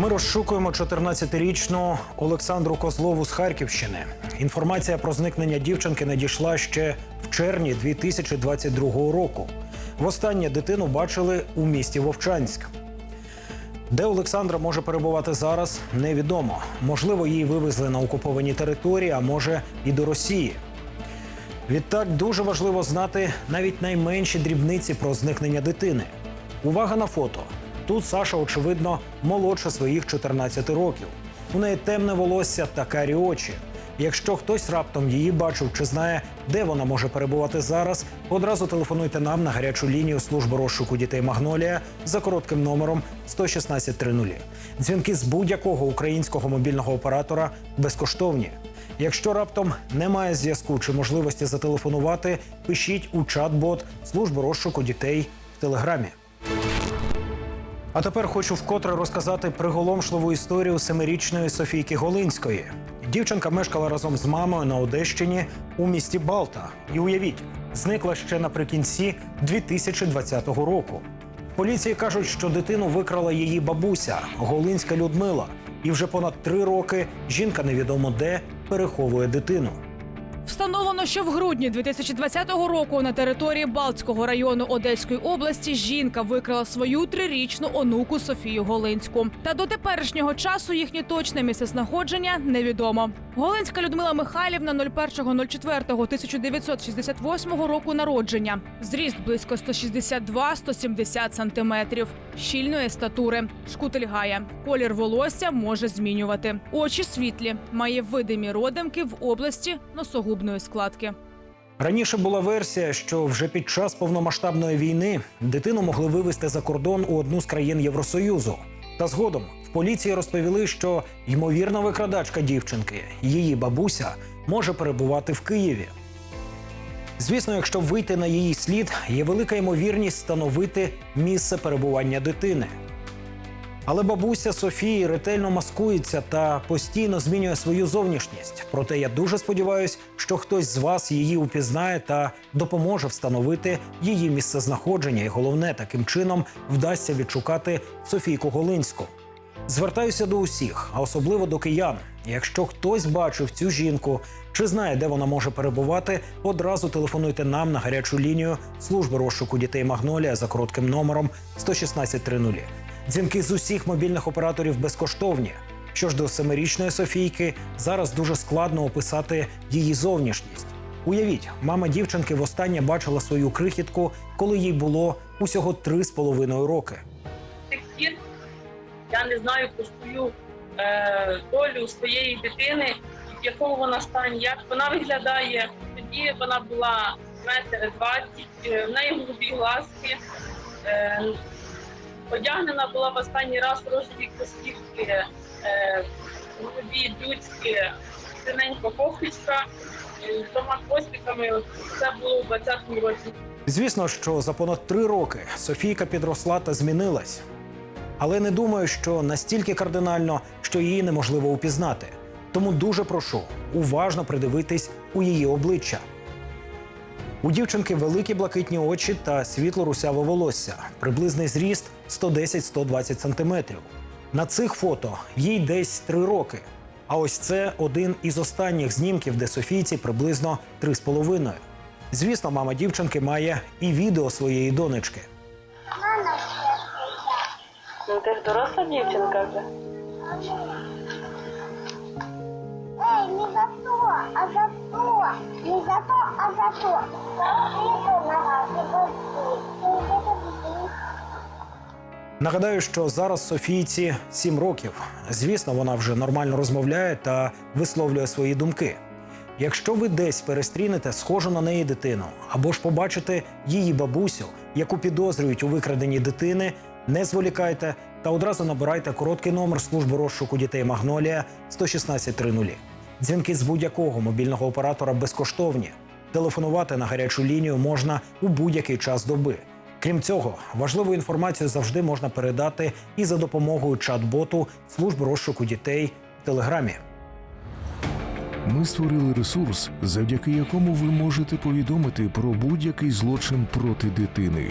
Ми розшукуємо 14-річну Олександру Козлову з Харківщини. Інформація про зникнення дівчинки надійшла ще в червні 2022 року. Востаннє дитину бачили у місті Вовчанськ. Де Олександра може перебувати зараз, невідомо. Можливо, її вивезли на окуповані території, а може і до Росії. Відтак дуже важливо знати навіть найменші дрібниці про зникнення дитини. Увага на фото. Тут Саша, очевидно, молодша своїх 14 років. У неї темне волосся та карі очі. Якщо хтось раптом її бачив чи знає, де вона може перебувати зараз, одразу телефонуйте нам на гарячу лінію служби розшуку дітей Магнолія за коротким номером 11630. Дзвінки з будь-якого українського мобільного оператора безкоштовні. Якщо раптом немає зв'язку чи можливості зателефонувати, пишіть у чат-бот служби розшуку дітей в телеграмі. А тепер хочу вкотре розказати приголомшливу історію семирічної Софійки Голинської. Дівчинка мешкала разом з мамою на Одещині у місті Балта. І уявіть, зникла ще наприкінці 2020 року. Поліції кажуть, що дитину викрала її бабуся Голинська Людмила. І вже понад три роки жінка невідомо де переховує дитину. Встановлено, що в грудні 2020 року на території Балтського району Одеської області жінка викрала свою трирічну онуку Софію Голинську. Та до теперішнього часу їхнє точне місцезнаходження невідомо. Голинська Людмила Михайлівна 01.04.1968 року народження. Зріст близько 162-170 сантиметрів. Щільної статури. Шкутильгає. Колір волосся може змінювати. Очі світлі. Має видимі родимки в області носогубної складки. Раніше була версія, що вже під час повномасштабної війни дитину могли вивезти за кордон у одну з країн Євросоюзу. Та згодом в поліції розповіли, що ймовірна викрадачка дівчинки, її бабуся, може перебувати в Києві. Звісно, якщо вийти на її слід, є велика ймовірність встановити місце перебування дитини. Але бабуся Софії ретельно маскується та постійно змінює свою зовнішність. Проте я дуже сподіваюся, що хтось з вас її упізнає та допоможе встановити її місцезнаходження, і головне, таким чином вдасться відшукати Софійку Голинську. Звертаюся до усіх, а особливо до киян. Якщо хтось бачив цю жінку чи знає, де вона може перебувати, одразу телефонуйте нам на гарячу лінію служби розшуку дітей Магнолія за коротким номером 11630. Дзвінки з усіх мобільних операторів безкоштовні. Що ж до семирічної Софійки, зараз дуже складно описати її зовнішність. Уявіть, мама дівчинки востаннє бачила свою крихітку, коли їй було усього три з половиною роки. я не знаю про свою долю своєї дитини, в якому вона стані, як вона виглядає. Тоді вона була метр двадцять, е, в неї голубі глазки. Е, одягнена була в останній раз рожеві костівки, е, голубі дюцьки, синенька кофточка е, з двома хвостиками. Це було у 20-му році. Звісно, що за понад три роки Софійка підросла та змінилась. Але не думаю, що настільки кардинально, що її неможливо упізнати. Тому дуже прошу уважно придивитись у її обличчя. У дівчинки великі блакитні очі та світло русяве волосся, приблизний зріст 110-120 сантиметрів. На цих фото їй десь три роки. А ось це один із останніх знімків, де Софійці приблизно три з половиною. Звісно, мама дівчинки має і відео своєї донечки. Ну ти ж доросла дівчинка вже. Эй, не за то, а за то. Не за то, а за то. Нагадаю, що зараз Софійці 7 років. Звісно, вона вже нормально розмовляє та висловлює свої думки. Якщо ви десь перестрінете схожу на неї дитину, або ж побачите її бабусю, яку підозрюють у викраденні дитини, не зволікайте та одразу набирайте короткий номер служби розшуку дітей Магнолія 11630. Дзвінки з будь-якого мобільного оператора безкоштовні. Телефонувати на гарячу лінію можна у будь-який час доби. Крім цього, важливу інформацію завжди можна передати і за допомогою чат-боту служби розшуку дітей в Телеграмі. Ми створили ресурс, завдяки якому ви можете повідомити про будь-який злочин проти дитини.